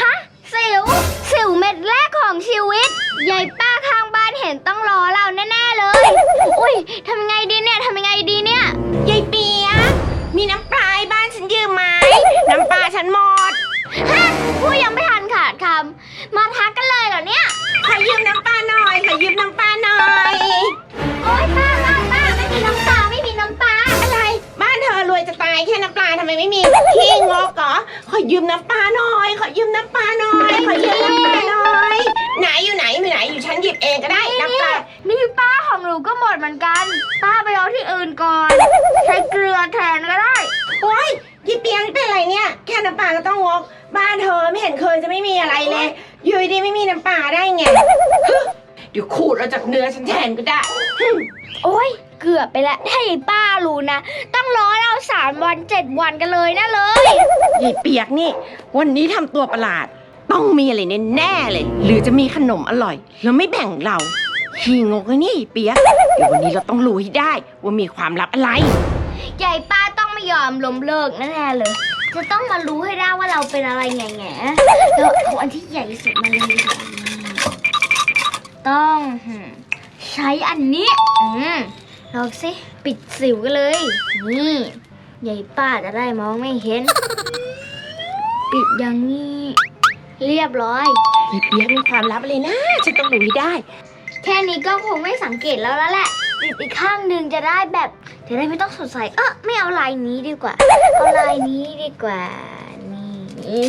ฮะ สิว สิวเม็ดแรกของชีวิตยายป้าข้างบ้านเห็นต้องรอเราแน่ๆเลย อุ้ยทำยังไงดีเนี่ยทำยังไงดีเนี่ย ยายเปียกมีน้ำปลาให้บ้านฉันยืมไหมน้ำปลาฉันหมด ฮะพูดยังไม่ทันขาดคำมาทักกันเลยเหรอเนี่ย ขอยืมน้ำปลาหน่อย ขอยืมน้ำปลา ยืมน้ำปลาหน่อย ขอยืมน้ำปลาหน่อย ขอยืมน้ำปลาหน่อย ไหนอยู่ไหนอยู่ไหนอยู่ฉันหยิบเองก็ได้น้ำปลา นี่ป้าของหนูก็หมดเหมือนกัน ป้าไปเอาที่อื่นก่อน ใช้เกลือแทนก็ได้ โอ๊ยยายเปียกนี่เป็นอะไรเนี่ย แค่น้ำปลาก็ต้องงก บ้านเธอไม่เห็นเคยจะไม่มีอะไรเลย อยู่ดีๆไม่มีน้ำปลาได้ไงฮึเดี๋ยวขูดเอาจากเนื้อฉันแทนก็ได้ โอ๊ย เกือบไปแล้วถ้ายายป้ารู้นะ ต้องรอเราสามวันเจ็ดวันกันเลยนะเลย ยายเปียกนี่ วันนี้ทำตัวประหลาด ต้องมีอะไรแน่ๆเลย หรือจะมีขนมอร่อย แล้วไม่แบ่งเราขี้งกเลยนี่ยายเปียกเดี๋ยววันนี้เราต้องรู้ให้ได้ ว่ามีความลับอะไรยายป้าต้องไม่ยอมล้มเลิกแน่ๆเลย จะต้องมารู้ให้ได้ว่าเราเป็นอะไรแง่ๆแล้วเอาอันที่ใหญ่ที่สุดมาเลยดีกว่าต้องหืมใช้อันนี้ อืม ลองสิปิดสิวกันเลย นี่ยายป้าจะได้มองไม่เห็น ปิดอย่างนี้ เรียบร้อยยายเปียกมีความลับอะไรนะ ฉันต้องรู้ให้ได้ แค่นี้ก็คงไม่สังเกตแล้วแล้วแหละติดอีกข้างหนึ่งจะได้แบบ จะได้ไม่ต้องสงสัยเออไม่เอาลายนี้ดีกว่า เอาลายนี้ดีกว่า นี่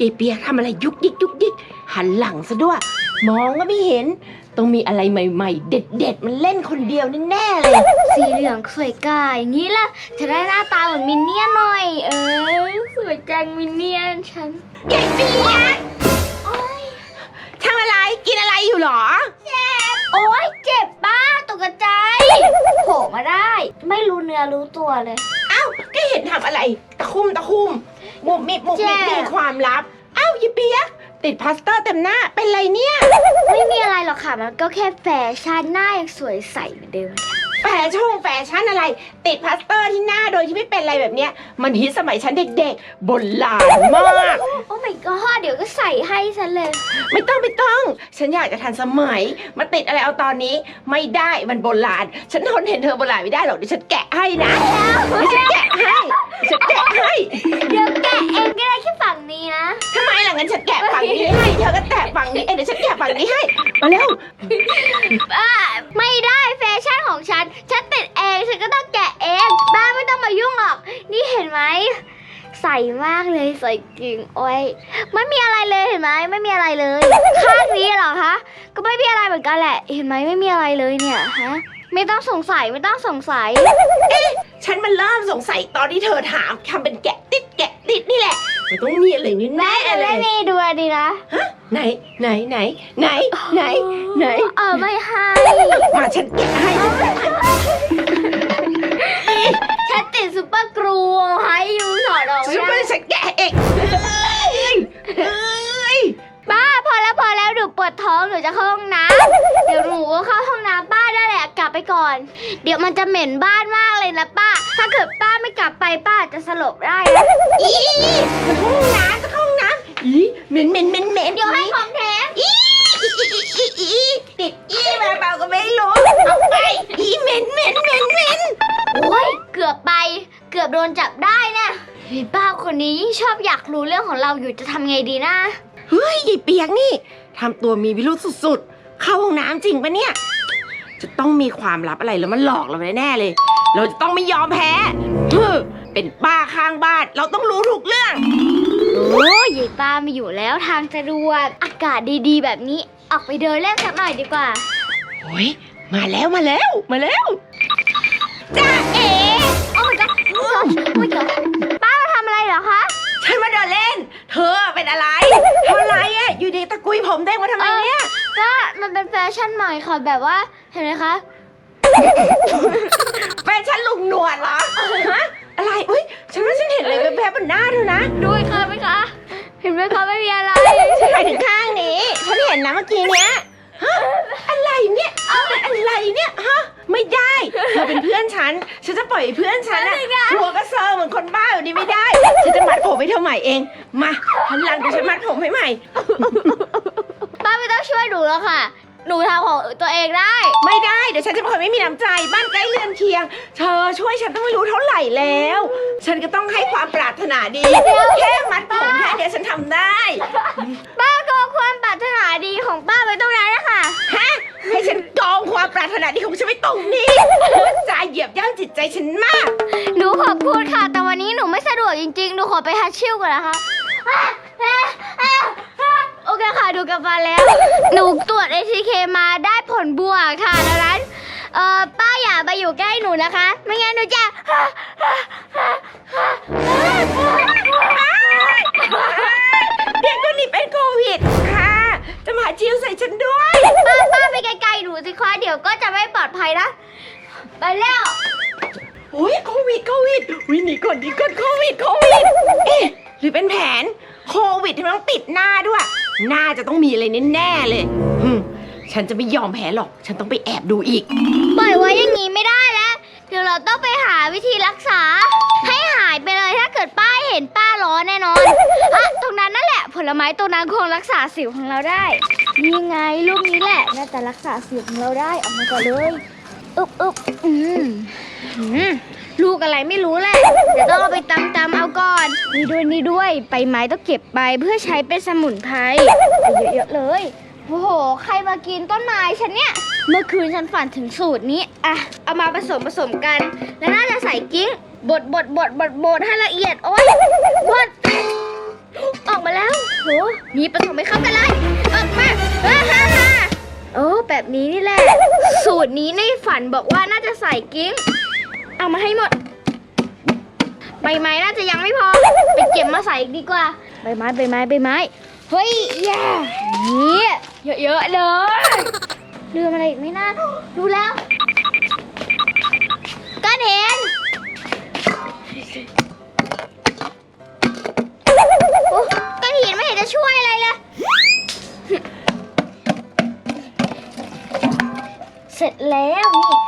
ยายเปียกทำอะไรยุกยิกยุกยิกหันหลังซะด้วย มองก็ไม่เห็น ต้องมีอะไรใหม่ๆ เด็ดๆ มันเล่นคนเดียวแน่ๆเลย สีเหลืองสวยกายอย่างนี้ล่ะ จะได้หน้าตาเหมือนมินเนี่ยนหน่อย เออสวยจังมินเนี่ยนฉันยายเปียกทำอะไรกินอะไรอยู่หรอโอ๊ยเจ็บป้าตกใจายโผล่มาได้ ไม่รู้เนื้อรู้ตัวเลยเอ้าก็เห็นทำอะไร ตะคุ่มตะคุ่มมุบมิบมุบมิบแย่มีความลับเอ้ายายเปียก ติดพลาสเตอร์เต็มหน้าเป็นไรเนี่ย ไม่มีอะไรหรอกค่ะ มันก็แค่แฟชั่นหน้ายังสวยใสเหมือนเดิม แฟชั่นแฟชั่นอะไร ติดพลาสเตอร์ที่หน้าโดยที่ไม่เป็นอะไรแบบเนี้ย มันฮิตสมัยฉันเด็กๆบนลานมาก โอ้ my god เดี๋ยวก็ใส่ให้ฉันเลย ไม่ต้องไม่ต้อง ฉันอยากจะทันสมัย มาติดอะไรเอาตอนนี้ ไม่ได้มันโบราณ ฉันทนเห็นเธอโบราณไม่ได้หรอกเดี๋ยวฉันแกะให้นะเดี๋ยวฉันแกะให้ ฉันแกะให้เดี๋ยวแกะเองก็ได้แค่ฝั่งนี้นะ ทำไมล่ะงั้นฉันแกะฝั่งนี้ให้เธอก็แกะฝั่งนี้เอ้ยเดี๋ยวฉันแกะฝั่งนี้ให้มาเร็วบ้าไม่ได้แฟชั่นของฉัน ฉันติดเองฉันก็ต้องแกะเองบ้าไม่ต้องมายุ่งหรอก นี่เห็นไหมใส่มากเลยใส่จริงโอ้ยไม่มีอะไรเลยเห็นไหมไม่มีอะไรเลยข้างนี้เหรอคะก็ไม่มีอะไรเหมือนกันแหละ เห็นไหมไม่มีอะไรเลยเนี่ยฮะไม่ต้องสงสัยไม่ต้องสงสัย ฉันมันเริ่มสงสัยตอนที่เธอถามทำเป็นแกะติดแกะติดนี่แหละมันต้องมีอะไรแน่ๆเลไม่ยมีดูดีนะ ไหนไหนไหนไหนไหนไหน เออไม่ให้ มาฉันแกะให้ฉันแกะให้ เดี๋ยวมันจะเหม็นบ้านมากเลยนะป้า ถ้าเกิดป้าไม่กลับไปป้าจะสลบได้นะอีมันห้องน้ำจะเข้าห้องน้ำอีเหม็นเหม็นเหม็นเหม็นเดี๋ยวให้ของแถมอีอีอีอีติดอีมาเปล่าก็ไม่รู้เอาไปอีเหม็นเหม็นเหม็นเหม็นโอ้ยเกือบไป เกือบโดนจับได้นะเฮ้ยป้าคนนี้ยิ่งชอบอยากรู้เรื่องของเราอยู่จะทำไงดีนะเฮ้ยยายเปียกนี่ทำตัวมีวิรุธสุดๆ เข้าห้องน้ำจริงปะเนี่ย จะต้องมีความลับอะไรแล้วมันหลอกเราแน่ๆเลย เราจะต้องไม่ยอมแพ้เฮ้อเป็นป้าข้างบ้าน เราต้องรู้ทุกเรื่อง โอ้ยยายป้าไม่อยู่แล้วทางสะดวกอากาศดีๆ แบบนี้ออกไปเดินเล่นสักหน่อยดีกว่า โอ้ยมาแล้วมาแล้วมาแล้วจ้าเอ๋โอ้ my god โอ้ my god ป้ามาทำอะไรเหรอคะฉันมาเดินเล่น เธอเป็นอะไรทำอะไรอะอยู่ดีตะกุยผมเด้งมาทำไมเนี่ย ก็มันเป็นแฟชั่นใหม่ค่ะแบบว่าเห็นไหมคะ แฟนฉันลุงหนวดเหรอฮะอะไรอุ้ยฉันว่าฉันเห็นอะไรแวบๆบนหน้าเธอนะดูอีกค่ะไหมคะ เห็นไหมคะไม่มีอะไรฉันหมายถึงข้างนี้ ฉันเห็นนะเมื่อกี้เนี้ยฮะอะไรเนี่ยอะไรเนี่ยฮะไม่ได้เธอเป็นเพื่อนฉัน ฉันจะปล่อยให้เพื่อนฉันอะหัวกระเซอร์เหมือนคนบ้าแบบนี้ไม่ได้ ฉันจะมัดผมให้เธอใหม่เอง มาหันหลังเดี๋ยวฉันมัดผมให้ใหม่ป้าไม่ ต้องช่วยหนูแล้วค่ะ หนูทำของตัวเองได้ ไม่ได้เดี๋ยวฉันจะเป็นคนไม่มีน้ำใจบ้านใกล้เรือนเคียง เธอช่วยฉันต้องไม่รู้เท่าไหร่แล้ว ฉันก็ต้องให้ความปรารถนาดีแค่มัดผมแค่เดียวฉันทำได้ป้าก็เอาความปรารถนาดีของป้าไปตรงนั้นนะคะฮะให้ฉันกองความปรารถนาดีของฉันไว้ตรงนี้ใจเหยียบย่ำจิตใจฉันมาก หนูขอบคุณค่ะ แต่วันนี้หนูไม่สะดวกจริงๆ หนูขอไปฮัทชิ่วก่อนนะคะโอเคค่ะดูกลับมาแล้ว หนูตรวจ ATK มาได้ผลบวกค่ะดังนั้นเอ่อป้าอย่ามาอยู่ใกล้หนูนะคะ ไม่งั้นหนูจะเด็กคนนี้เป็นโควิดค่ะ จะมาจิ้วใส่ฉันด้วย ป้าป้าไปไกลๆหนูสิคะเดี๋ยวก็จะไม่ปลอดภัยนะ ไปแล้วโอ้ยโควิดโควิดวิหนีก่อนหนีก่อนโควิดโควิดเอ๊ะหรือเป็นแผนโควิดที่มันต้องติดหน้าด้วยห น้าจะต้องมีอะไรแน่ๆเลยอืมฉันจะไม่ยอมแพ้หรอก ฉันต้องไปแอบดูอีก ปล่อยไว้อย่างนี้ไม่ได้แล้ว เดี๋ยวเราต้องไปหาวิธีรักษา ให้หายไปเลยถ้าเกิดป้าเห็นป้าร้อนแน่นอนฮะตรงนั้นนั่นแหละ ผลไม้ตรงนั้นคงรักษาสิวของเราได้นี่ไงลูกนี้แหละน่าจะรักษาสิวของเราได้ออกมาก่อนเลย อึบอึบอืมอืม ลูกอะไรไม่รู้แหละเดี๋ยวต้องเอาไปตำตำเอาก่อนนี่ด้วยนี่ด้วยใบไม้ต้องเก็บไปเพื่อใช้เป็นสมุนไพรเยอะๆเลยโอ้โห ใครมากินต้นไม้ฉันเนี่ย เมื่อคืนฉันฝันถึงสูตรนี้ อะ เอามาผสมผสมกัน แล้วน่าจะใส่กิ้ง บดบดบดบดบดให้ละเอียด โอ๊ยบดออกมาแล้วโหนี่ผสมให้เข้ากันเลย ออกมาฮ่าฮ่าฮ่าโอ้ แบบนี้นี่แหละ สูตรนี้ในฝันบอกว่าน่าจะใส่กิ้ง เอามาให้หมด ใบไม้น่าจะยังไม่พอ ไปเก็บมาใส่อีกดีกว่า ใบไม้ใบไม้ใบไม้ เฮ้ยแย่นี่เยอะๆเลยลืมอะไรอีกไหม่น่าดูแล้วก้อนเห็นโอ้ก้อนหินไม่เห็นจะช่วยอะไรเลย เสร็จแล้วนี่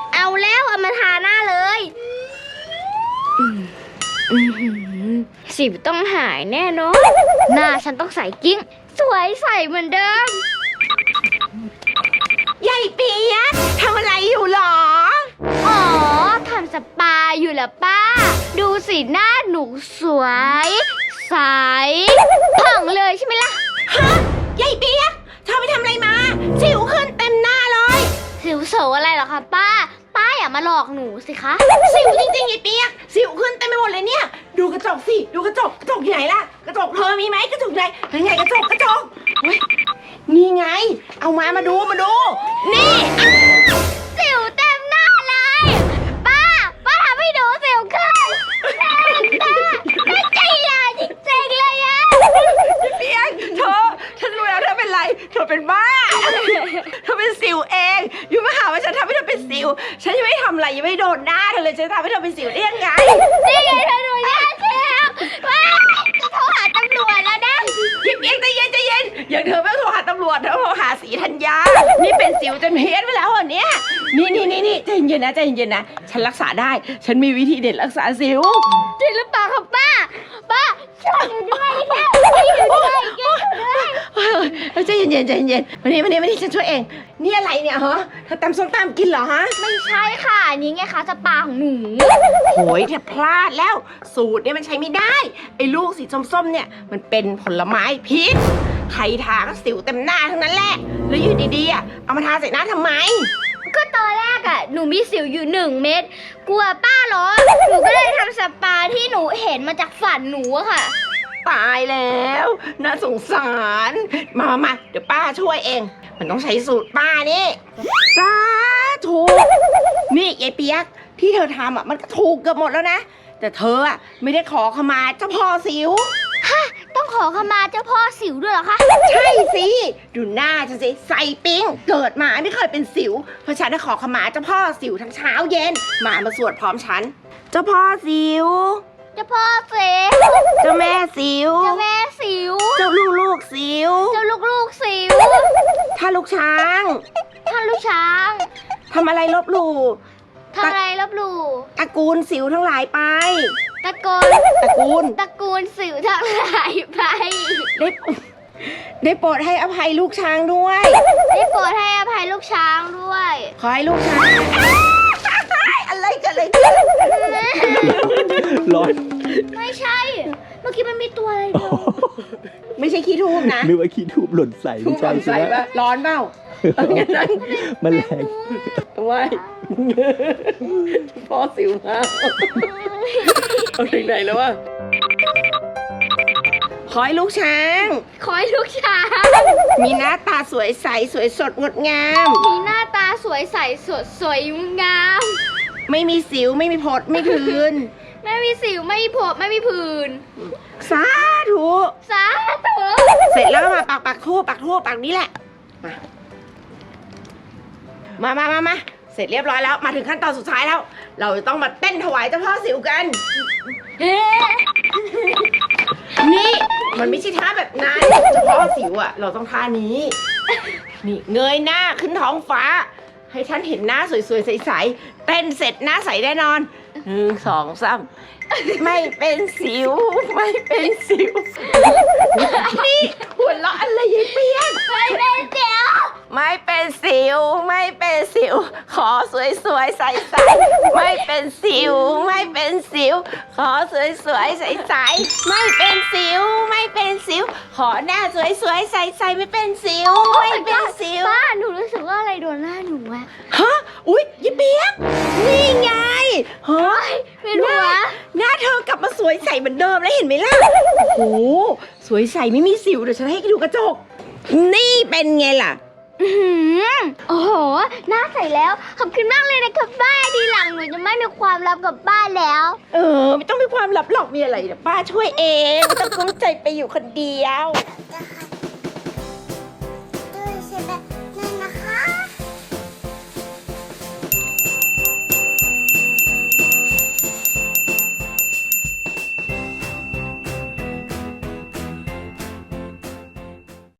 สิวต้องหายแน่นอนหน้าฉันต้องใส่กิ้ง สวยใสเหมือนเดิม ใหญ่เปียกทำอะไรอยู่หรอ อ๋อทำสปาอยู่เหรอป้า ดูสิหน้าหนูสวย ใสผ่องเลยใช่ไหมล่ะ ฮะใหญ่เปียกเธอไปทำอะไรมา สิวขึ้นเต็มหน้าเลย สิวโสอะไรเหรอคะป้าป้าอย่า มาหลอกหนูสิคะ สิวจริงๆใหญ่เปียก สิวขึ้นเต็มไปหมดเลยเนี่ย ดูกระจกสิ ดูกระจก กระจกอยู่ไหนล่ะ กระจกเธอมีไหมกระจกไหนยังไงกระจก กระจกเฮ้ยนี่ไง เอามามาดู มาดู นี่สิวเต็มหน้าเลย ป้า ป้าทำให้หนูสิวขึ้นป้าป้าใจร้ายจริงๆเลยอะเปียกเธอ ฉันรู้แล้วเธอเป็นไร เธอเป็นบ้า เธอเป็นสิวเอง อยู่มาหา ว่าฉันทำให้เธอเป็นสิวฉันยังไม่ทำอะไรยังไม่โดนหน้าเธอเลยฉันทำให้เธอเป็นสิวได้ยังไง นี่ไงเธอหนูแย่เชียวว้ายจะโทรหาตำรวจแล้วนะเปียกเปียกใจเย็นใจเย็นอย่างเธอไม่ต้องโทรหาตำรวจเธอโทรหาสีธัญญา นี่เป็นสิวจนเพี้ยนไปแล้วเหรอเนี่ย นี่นี่นี่นี่ใจเย็นนะใจเย็นนะ ฉันรักษาได้ ฉันมีวิธีเด็ดรักษาสิว จริงหรือเปล่าครับป้า ป้าช่วยหนูด้วยค่ะช่วยหนูด้วยช่วยหนูด้วย เฮ้ยเฮ้ยใจเย็นๆใจเย็นๆวันนี้วันนี้วันนี้ฉันช่วยเอง นี่อะไรเนี่ยฮะเธอตำส้มตำกินเหรอฮะ ไม่ใช่ค่ะอันนี้ไงคะสปาของหนูโหยเธอพลาดแล้ว สูตรเนี่ยมันใช้ไม่ได้ ไอ้ลูกสีส้มๆเนี่ยมันเป็นผลไม้พิษใครทาก็สิวเต็มหน้าทั้งนั้นแหละ แล้วอยู่ดีๆอะเอามาทาใส่หน้าทำไม ก็ตอนแรกอะหนูมีสิวอยู่หนึ่งเม็ดกลัวป้าร้อนหนูก็เลยทำสปาที่หนูเห็นมาจากฝันหนูอะค่ะ ตายแล้ว น่าสงสาร มามามาเดี๋ยวป้าช่วยเอง มันต้องใช้สูตรป้านี่สาธุนี่ยายเปียกที่เธอทำอะมันก็ถูกเกือบหมดแล้วนะ แต่เธออะไม่ได้ขอขมาเจ้าพ่อสิวต้องขอขมาเจ้าพ่อสิวด้วยเหรอคะ ใช่สิดูหน้าฉันสิใส่ปิ้งเกิดมาไม่เคยเป็นสิว เพราะฉันได้ขอขมาเจ้าพ่อสิวทั้งเช้าเย็นมามาสวดพร้อมฉัน เจ้าพ่อสิวเจ้าพ่อเสเจ้าแม่สิว เจ้าแม่สิว เจ้าลูกลูกสิว เจ้าลูกๆสิวถ้าลูกช้างท่านลูกช้างทำอะไรลบหลู่ทำอะไรลบหลู่ตระกูลสิวทั้งหลายไป ตะโกนตระกูล ตระกูลสิวทั้งหลายไปได้ได้โปรดให้อภัยลูกช้างด้วย ได้โปรดให้อภัยลูกช้างด้วย ขอให้ลูกช้าง อะไรกันเลยขึ้นร้อน ไม่ใช่ เมื่อกี้มันมีตัวอะไรเดียวไม่ใช่ขี้ทูบนะนึกว่าขี้ทูบหล่นใส่ทูไม่บใช่ใส่ใช่ไหมปะร้อนเปล่าเอางั้นนะมันแรงว้ายพ่อสิวมาเอาถึงไหนแล้ววะขอให้ลูกช้าง ขอให้ลูกช้างมีหน้าตาสวยใสสวยสดงดงาม มีหน้าตาสวยใสสดสวยงาม ไม่มีสิวไม่มีพดไม่ถืน ไม่มีสิวไม่มีผดไม่มีผื่นสาธุสาธุเสร็จแล้วก็มาปักปักทูบปักทูบปักนี้แหละ มามามามามาเสร็จเรียบร้อยแล้ว มาถึงขั้นตอนสุดท้ายแล้ว เราจะต้องมาเต้นถวายเจ้าพ่อสิวกัน เฮ้นี่มันไม่ใช่ท่าแบบนั้นเจ้าพ่อสิวอะเราต้องท่านี้ นี่เงยหน้าขึ้นท้องฟ้า ให้ท่านเห็นหน้าสวยๆใสๆเต้นเสร็จหน้าใสแน่นอน หนึ่งสองสามไม่เป็นสิว ไม่เป็นสิว นี่หัวเราะอะไรยายเปียก ไม่เป็นเดียว ไม่เป็นสิว ไม่เป็นสิว ขอสวยสวยๆใสใสๆไม่เป็นสิว ไม่เป็นสิว ขอสวยสวยๆใสใสๆไม่เป็นสิว ไม่เป็นสิว ขอหน้าสวยสวยๆใสใสๆไม่เป็นสิว ไม่เป็นสิว ป้าหนูรู้สึกว่าอะไรโดนหน้าหนูอะฮะ อุ๊ยยี่เปียกนี่ไงฮะเป็นหัวหน้าเธอกลับมาสวยใสเหมือนเดิมแล้วเห็นไหมล่ะ โอ้โห สวยใสไม่มีสิวเดี๋ยวฉันให้ดูกระจก นี่เป็นไงล่ะอื้อหือ โอ้โห หน้าใสแล้ว ขอบคุณมากเลยนะครับป้าดีหลังหนูจะไม่มีความลับกับป้าแล้ว เออ ไม่ต้องมีความลับหรอกมีอะไรเดี๋ยวป้าช่วยเอง ไม่ต้องกุ้งใจไปอยู่คนเดียว